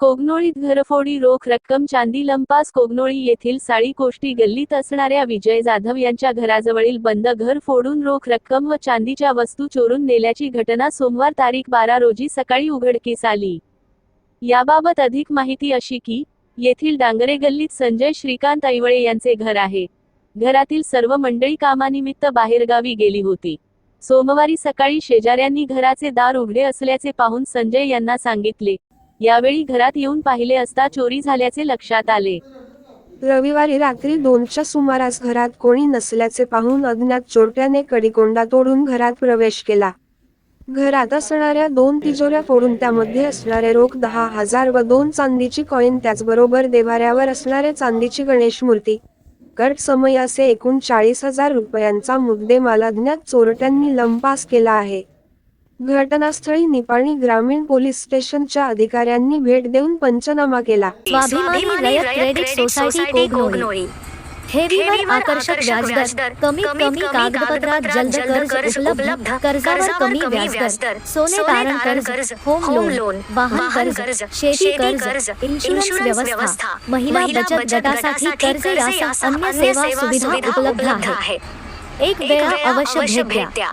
कोगनोळीत घरफोडी रोख रक्कम चांदी लंपास कोगनोळी येथील साळी कोष्टी गल्लीत असणाऱ्या विजय जाधव यांच्या घराजवळील बंद घर फोडून रोख रक्कम व चांदीच्या वस्तू चोरून नेल्याची घटना सोमवार तारीख बारा रोजी सकाळी उघडकीस आली. याबाबत अधिक माहिती अशी की येथील डांगरे गल्लीत संजय श्रीकांत ऐवळे यांचे घर आहे. घरातील सर्व मंडळी कामानिमित्त बाहेरगावी गेली होती. सोमवारी सकाळी शेजाऱ्यांनी घराचे दार उघडे असल्याचे पाहून संजय यांना सांगितले यावेळी घरात येऊन पाहिले असता चोरी झाल्याचे लक्षात आले. रविवारी रात्री दोनच्या सुमारास घरात कोणी नसल्याचे पाहून अज्ञात चोरट्याने कडीकोंडा तोडून घरात प्रवेश केला. घरात असणाऱ्या दोन तिजोऱ्या फोडून त्यामध्ये असणारे रोख दहा हजार व दोन चांदीची कॉईन त्याचबरोबर देवाऱ्यावर असणारे चांदीची गणेश मूर्ती. कट समय असे एकूण चाळीस हजार रुपयांचा मुद्देमाल अज्ञात चोरट्यांनी लंपास केला आहे. घटनास्थळी निपाणी ग्रामीण पोलीस स्टेशनच्या अधिकाऱ्यांनी भेट देऊन पंचनामा केला. स्वाभिमानी रयत क्रेडिट सोसायटी कोगनोळी. ठेवीवर आकर्षक व्याजदर कमीत कमी कागदपत्रात जलद कर्ज उपलब्ध कर्जावर कमी व्याजदर सोने तारण कर्ज होम लोन वाहन कर्ज शेती कर्ज इन्शुरन्स व्यवस्था महिला बचत गटासाठी कर्ज यासह अन्य सेवा सुविधा उपलब्ध आहे. एक वेळा अवश्य भेट द्या.